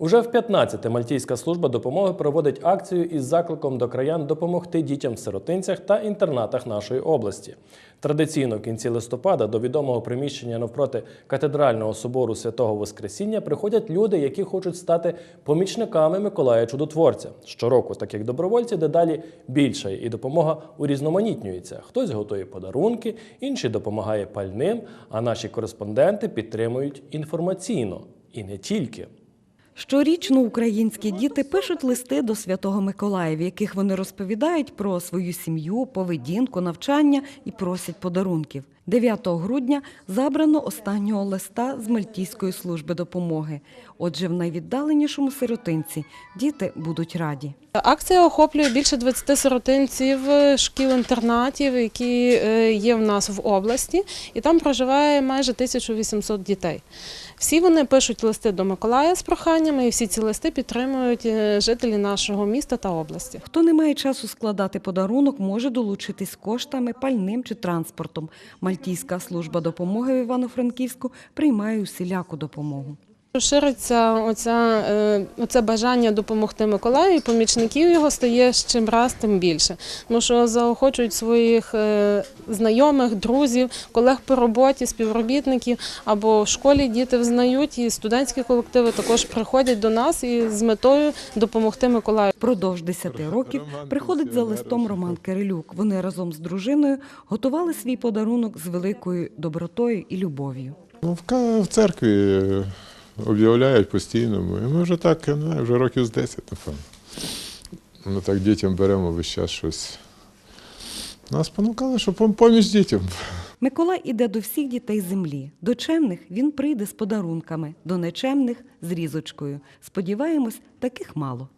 Уже в 15-те Мальтійська служба допомоги проводить акцію із закликом до краян допомогти дітям в сиротинцях та інтернатах нашої області. Традиційно в кінці листопада до відомого приміщення навпроти катедрального собору святого Воскресіння приходять люди, які хочуть стати помічниками Миколая Чудотворця. Щороку таких добровольців дедалі більше, і допомога урізноманітнюється. Хтось готує подарунки, інший допомагає пальним, а наші кореспонденти підтримують інформаційно і не тільки. Щорічно українські діти пишуть листи до Святого Миколая, в яких вони розповідають про свою сім'ю, поведінку, навчання і просять подарунків. 9 грудня забрано останнього листа з Мальтійської служби допомоги. Отже, в найвіддаленішому сиротинці діти будуть раді. Акція охоплює більше 20 сиротинців шкіл-інтернатів, які е, є в нас в області, і там проживає майже 1800 дітей. Всі вони пишуть листи до Миколая з проханнями, і всі ці листи підтримують е, жителі нашого міста та області. Хто не має часу складати подарунок, може долучитись коштами, пальним чи транспортом. Мальтійська служба допомоги в Івано-Франківську приймає усіляку допомогу. Шириться оця, е, оце бажання допомогти Миколаю, і помічників його стає з чим раз тим більше. Тому що заохочують своїх е, знайомих, друзів, колег по роботі, співробітників або в школі діти взнають, і студентські колективи також приходять до нас і з метою допомогти Миколаю. Впродовж 10 років приходить за листом Роман Кирилюк. Вони разом з дружиною готували свій подарунок з великою добротою і любов'ю. Ну, в, церкві е, об'являють постійно. Ми, ми вже так, не знаю, вже років з 10, напевно. Ми так дітям беремо весь час щось. Нас понукали, що пом- поміж дітям. Миколай іде до всіх дітей землі. До чемних він прийде з подарунками, до нечемних з різочкою. Сподіваємось, таких мало.